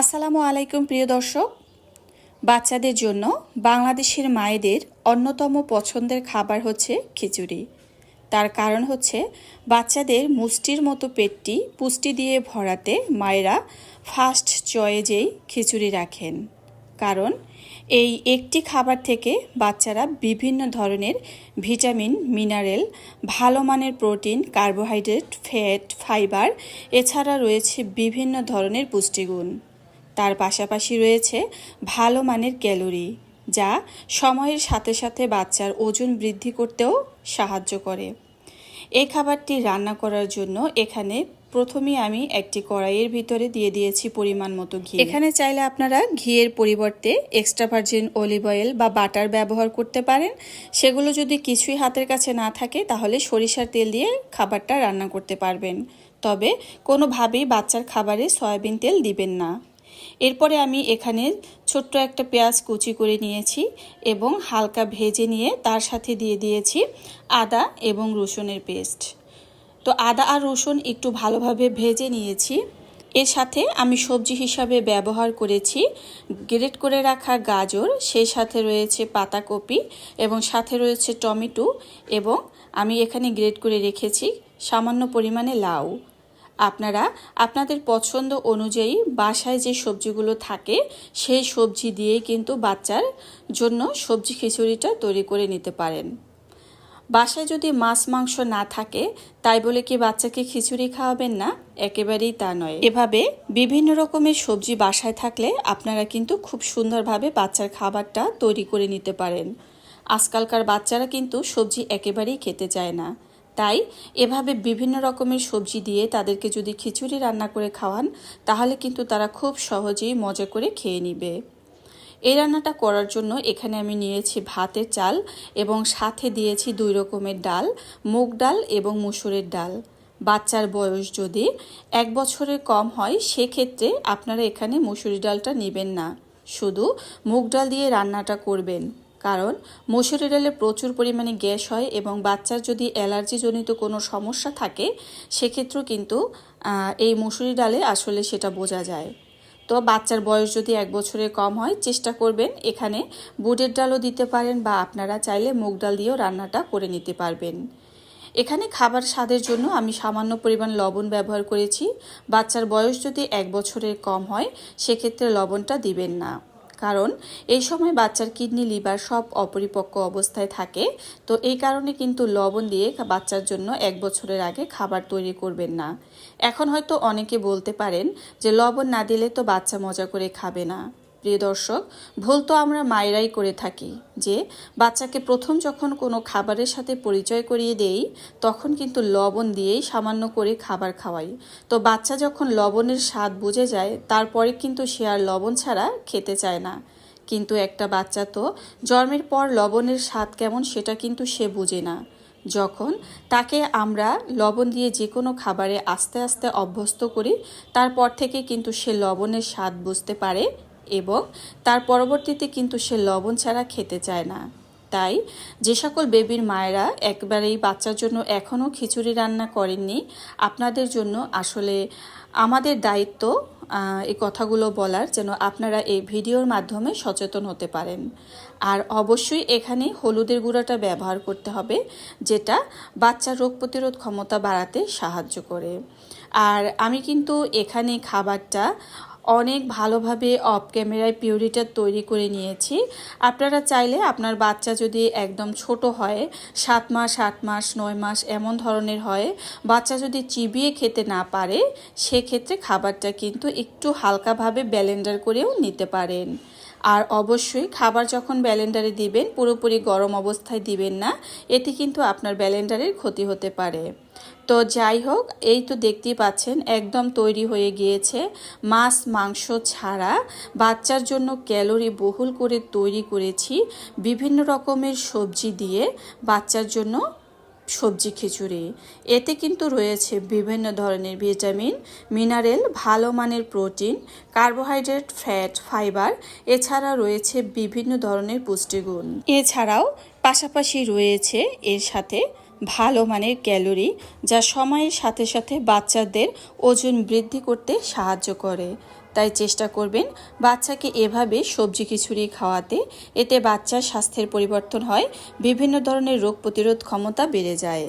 আসসালামু আলাইকুম, প্রিয় দর্শক। বাচ্চাদের জন্য বাংলাদেশের মায়েদের অন্যতম পছন্দের খাবার হচ্ছে খিচুড়ি। তার কারণ হচ্ছে বাচ্চাদের মুষ্টির মতো পেটটি পুষ্টি দিয়ে ভরাতে মায়েরা ফার্স্ট চয়েজেই খিচুড়ি রাখেন। কারণ এই একটি খাবার থেকে বাচ্চারা বিভিন্ন ধরনের ভিটামিন, মিনারেল, ভালো মানের প্রোটিন, কার্বোহাইড্রেট, ফ্যাট, ফাইবার, এছাড়া রয়েছে বিভিন্ন ধরনের পুষ্টিগুণ। তার পাশাপাশি রয়েছে ভালো মানের ক্যালোরি, যা সময়ের সাথে সাথে বাচ্চার ওজন বৃদ্ধি করতেও সাহায্য করে। এই খাবারটি রান্না করার জন্য এখানে প্রথমেই আমি একটি কড়াইয়ের ভিতরে দিয়ে দিয়েছি পরিমাণ মতো ঘি। এখানে চাইলে আপনারা ঘিয়ের পরিবর্তে এক্সট্রা ভার্জিন অলিভ অয়েল বা বাটার ব্যবহার করতে পারেন। সেগুলো যদি কিছুই হাতের কাছে না থাকে, তাহলে সরিষার তেল দিয়ে খাবারটা রান্না করতে পারবেন। তবে কোনোভাবেই বাচ্চার খাবারে সয়াবিন তেল দিবেন না। এরপরে আমি এখানে ছোট্ট একটা পেঁয়াজ কুচি করে নিয়েছি এবং হালকা ভেজে নিয়ে তার সাথে দিয়ে দিয়েছি আদা এবং রসুনের পেস্ট। তো আদা আর রসুন একটু ভালোভাবে ভেজে নিয়েছি। এর সাথে আমি সবজি হিসাবে ব্যবহার করেছি গ্রেট করে রাখা গাজর, সেই সাথে রয়েছে পাতাকপি এবং সাথে রয়েছে টমেটো এবং আমি এখানে গ্রেট করে রেখেছি সামান্য পরিমাণে লাউ। আপনারা আপনাদের পছন্দ অনুযায়ী বাসায় যে সবজিগুলো থাকে, সেই সবজি দিয়েই কিন্তু বাচ্চার জন্য সবজি খিচুড়িটা তৈরি করে নিতে পারেন। বাসায় যদি মাছ, মাংস না থাকে, তাই বলে কি বাচ্চাকে খিচুড়ি খাওয়াবেন না? একেবারেই তা নয়। এভাবে বিভিন্ন রকমের সবজি বাসায় থাকলে আপনারা কিন্তু খুব সুন্দরভাবে বাচ্চার খাবারটা তৈরি করে নিতে পারেন। আজকালকার বাচ্চারা কিন্তু সবজি একেবারেই খেতে চায় না। তাই এভাবে বিভিন্ন রকমের সবজি দিয়ে তাদেরকে যদি খিচুড়ি রান্না করে খাওয়ান, তাহলে কিন্তু তারা খুব সহজেই মজা করে খেয়ে নিবে। এই রান্নাটা করার জন্য এখানে আমি নিয়েছি ভাতের চাল এবং সাথে দিয়েছি দুই রকমের ডাল, মুগ ডাল এবং মুসুরের ডাল। বাচ্চার বয়স যদি এক বছরের কম হয়, সেক্ষেত্রে আপনারা এখানে মুসুরি ডালটা নেবেন না। শুধু মুগ ডাল দিয়ে রান্নাটা করবেন। কারণ মসুরি ডালে প্রচুর পরিমাণে গ্যাস হয় এবং বাচ্চার যদি অ্যালার্জিজনিত কোনো সমস্যা থাকে, সেক্ষেত্রেও কিন্তু এই মসুরি ডালে আসলে সেটা বোঝা যায়। তো বাচ্চার বয়স যদি এক বছরের কম হয়, চেষ্টা করবেন এখানে বুটের ডালও দিতে পারেন বা আপনারা চাইলে মুগ ডাল দিয়েও রান্নাটা করে নিতে পারবেন। এখানে খাবার স্বাদের জন্য আমি সামান্য পরিমাণ লবণ ব্যবহার করেছি। বাচ্চার বয়স যদি এক বছরের কম হয়, সেক্ষেত্রে লবণটা দিবেন না। কারণ এই সময় বাচ্চার কিডনি, লিভার সব অপরিপক্ক অবস্থায় থাকে। তো এই কারণে কিন্তু লবণ দিয়ে বাচ্চার জন্য এক বছরের আগে খাবার তৈরি করবেন না। এখন হয়তো অনেকে বলতে পারেন যে লবণ না দিলে তো বাচ্চা মজা করে খাবে না। প্রিয় দর্শক, ভুল তো আমরা মায়েরাই করে থাকি যে, বাচ্চাকে প্রথম যখন কোনো খাবারের সাথে পরিচয় করিয়ে দেই, তখন কিন্তু লবণ দিয়েই সামান্য করে খাবার খাওয়াই। তো বাচ্চা যখন লবণের স্বাদ বুঝে যায়, তারপরে কিন্তু সে আর লবণ ছাড়া খেতে চায় না। কিন্তু একটা বাচ্চা তো জন্মের পর লবণের স্বাদ কেমন সেটা কিন্তু সে বুঝে না। যখন তাকে আমরা লবণ দিয়ে যে কোনো খাবারে আস্তে আস্তে অভ্যস্ত করি, তারপর থেকে কিন্তু সে লবণের স্বাদ বুঝতে পারে এবং তার পরবর্তীতে কিন্তু সে লবণ ছাড়া খেতে চায় না। তাই যে সকল বেবির মায়েরা একবারেই বাচ্চার জন্য এখনও খিচুড়ি রান্না করেননি, আপনাদের জন্য আসলে আমাদের দায়িত্ব এই কথাগুলো বলার যেন আপনারা এই ভিডিওর মাধ্যমে সচেতন হতে পারেন। আর অবশ্যই এখানে হলুদের গুঁড়াটা ব্যবহার করতে হবে, যেটা বাচ্চার রোগ প্রতিরোধ ক্ষমতা বাড়াতে সাহায্য করে। আর আমি কিন্তু এখানে খাবারটা অনেক ভালোভাবে অফ ক্যামেরায় পিউরিটা তৈরি করে নিয়েছি। আপনারা চাইলে আপনার বাচ্চা যদি একদম ছোট হয়, সাত মাস, আট মাস, নয় মাস এমন ধরনের হয়, বাচ্চা যদি চিবিয়ে খেতে না পারে, সেক্ষেত্রে খাবারটা কিন্তু একটু হালকাভাবে ব্যালেন্ডার করেও নিতে পারেন। আর অবশ্যই খাবার যখন ব্যালেন্ডারে দিবেন, পুরোপুরি গরম অবস্থায় দিবেন না, এতে কিন্তু আপনার ব্যালেন্ডারের ক্ষতি হতে পারে। তো যাই হোক, এই তো দেখতেই পাচ্ছেন, একদম তৈরি হয়ে গিয়েছে মাছ মাংস ছাড়া। বাচ্চার জন্য ক্যালোরি বহুল করে তৈরি করেছি, বিভিন্ন রকমের সবজি দিয়ে বাচ্চার জন্য সবজি খিচুড়ি। এতে কিন্তু রয়েছে বিভিন্ন ধরনের ভিটামিন, মিনারেল, ভালো মানের প্রোটিন, কার্বোহাইড্রেট, ফ্যাট, ফাইবার, এছাড়া রয়েছে বিভিন্ন ধরনের পুষ্টিগুণ। এছাড়াও পাশাপাশি রয়েছে এর সাথে ভালো মানের ক্যালোরি যা সময়ের সাথে সাথে বাচ্চাদের ওজন বৃদ্ধি করতে সাহায্য করে। তাই চেষ্টা করবেন বাচ্চাকে এভাবে সবজি খিচুড়ি খাওয়াতে। এতে বাচ্চার স্বাস্থ্যের পরিবর্তন হয়, বিভিন্ন ধরনের রোগ প্রতিরোধ ক্ষমতা বেড়ে যায়।